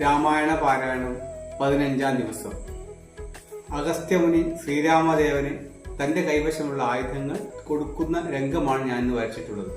രാമായണ പാരായണം പതിനഞ്ചാം ദിവസം. അഗസ്ത്യമുനി ശ്രീരാമദേവന് തന്റെ കൈവശമുള്ള ആയുധങ്ങൾ കൊടുക്കുന്ന രംഗമാണ് ഞാൻ ഇന്ന് വരച്ചിട്ടുള്ളത്.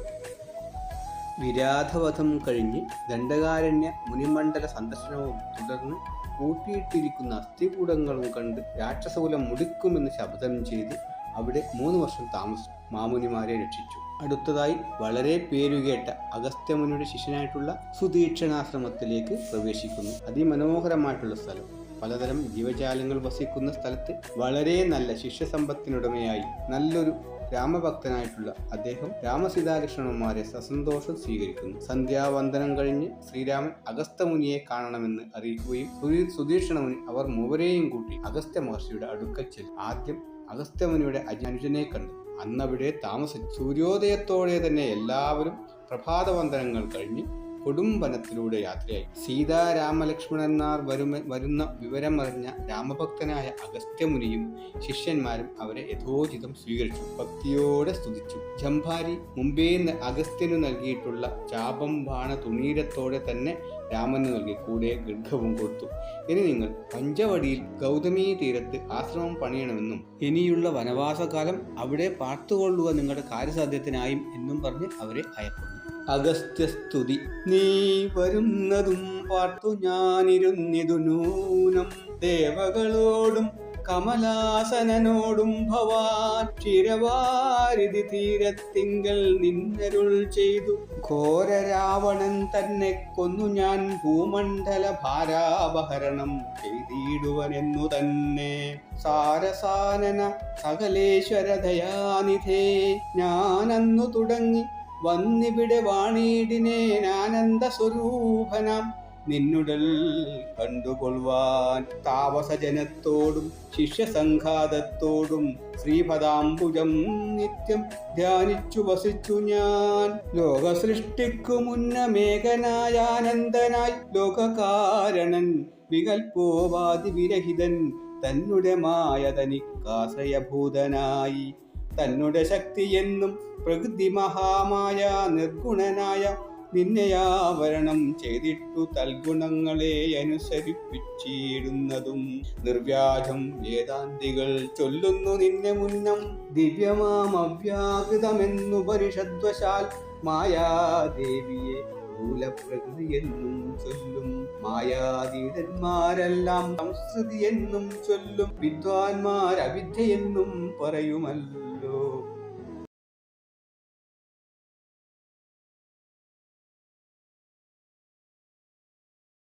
വിരാധവധം കഴിഞ്ഞ് ദണ്ഡകാരണ്യ മുനിമണ്ഡല സന്ദർശനവും തുടർന്ന് കൂട്ടിയിട്ടിരിക്കുന്ന അസ്ഥികൂടങ്ങളും കണ്ട് രാക്ഷസകുലം മുടിക്കുമെന്ന് ശബ്ദം ചെയ്ത് അവിടെ മൂന്ന് വർഷം താമസിച്ചു മാമുനിമാരെ രക്ഷിച്ചു. അടുത്തതായി വളരെ പേരുകേട്ട അഗസ്ത്യമുനിയുടെ ശിഷ്യനായിട്ടുള്ള സുദീക്ഷണാശ്രമത്തിലേക്ക് പ്രവേശിക്കുന്നു. അതിമനോഹരമായിട്ടുള്ള സ്ഥലം. പലതരം ജീവജാലങ്ങൾ വസിക്കുന്ന സ്ഥലത്ത് വളരെ നല്ല ശിഷ്യസമ്പത്തിനുടമയായി നല്ലൊരു രാമഭക്തനായിട്ടുള്ള അദ്ദേഹം രാമസീതാകൃഷ്ണന്മാരെ സസന്തോഷം സ്വീകരിക്കുന്നു. സന്ധ്യാവന്ദനം കഴിഞ്ഞ് ശ്രീരാമൻ അഗസ്ത്യമുനിയെ കാണണമെന്ന് അറിയിക്കുകയും സുധീ- സുധീക്ഷണമുനി അവർ മൂവരെയും കൂട്ടി അഗസ്ത്യ മഹർഷിയുടെ അടുക്കൽ ആദ്യം അഗസ്ത്യമുനിയുടെ അനുജനെ കണ്ടു. അന്നവിടെ താമസിച്ചു. സൂര്യോദയത്തോടെ തന്നെ എല്ലാവരും പ്രഭാതവന്ദനങ്ങൾ കഴിഞ്ഞ് കൊടുംബനത്തിലൂടെ യാത്രയായി. സീതാരാമലക്ഷ്മണന്മാർ വരുമ വരുന്ന വിവരമറിഞ്ഞ രാമഭക്തനായ അഗസ്ത്യമുനിയും ശിഷ്യന്മാരും അവരെ യഥോചിതം സ്വീകരിച്ചു. ഭക്തിയോടെ സ്തുതിച്ചു. ജംഭാരി മുമ്പേ അഗസ്ത്യനു നൽകിയിട്ടുള്ള ചാപം ബാണ തുണീരത്തോടെ തന്നെ രാമന് നൽകി. കൂടെ ഗർഭവും കൊടുത്തു. ഇനി നിങ്ങൾ പഞ്ചവടിയിൽ ഗൗതമീ തീരത്ത് ആശ്രമം പണിയണമെന്നും ഇനിയുള്ള വനവാസകാലം അവിടെ പാർത്തുകൊള്ളുക നിങ്ങളുടെ കാര്യസാധ്യത്തിനായും എന്നും പറഞ്ഞ് അവരെ അയക്കുന്നു. അഗസ്ത്യസ്തുതി. നീ വരുന്നതും പാർത്തു ഞാനിരുന്നിതു നൂനം. ദേവകളോടും കമലാസനനോടും ഭവാക്ഷിരവാരിതി തീരത്തിങ്കൽ നിന്നരുൾ ചെയ്തു. ഘോര രാവണൻ തന്നെ കൊന്നു ഞാൻ ഭൂമണ്ഡല ഭാരാപഹരണം ചെയ്തിടുവനെന്നു തന്നെ. സാരസാനന സകലേശ്വര ദയാനിധേ ഞാനന്നു തുടങ്ങി വന്നിവിടെ വാണീടിനേനാനന്ദ സ്വരൂപനാം നിന്നുടൽ കണ്ടുകൊള്ളുവാൻ താപസജനത്തോടും ശിഷ്യസംഘാതത്തോടും ശ്രീപദാംബുജം നിത്യം ധ്യാനിച്ചു വസിച്ചു ഞാൻ. ലോക സൃഷ്ടിക്കു മുന്നമേകനായാനന്ദനായി ലോകകാരണൻ വികൽപ്പോവാതി വിരഹിതൻ തന്നുടെ മായ തനിക്കാശ്രയഭൂതനായി ശക്തി എന്നും പ്രകൃതി മഹാമായ നിർഗുണനായ നിന്നെയാവരണം ചെയ്തിട്ടു തൽഗുണങ്ങളെ അനുസരിപ്പിച്ചിടുന്നതും. നിർവ്യാജം വേദാന്തികൾ ചൊല്ലുന്നു നിന്നെ മുന്നം. ദിവ്യമാം അവ്യാകൃതമെന്നു പരിഷദ്വശാൽ മായാദേവിയെ മൂലപ്രകൃതി എന്നും ചൊല്ലും. മായാതീതന്മാരെല്ലാം സംസ്കൃതി എന്നും ചൊല്ലും. വിദ്വാൻമാർ അവിദ്യയെന്നും പറയുമല്ലോ.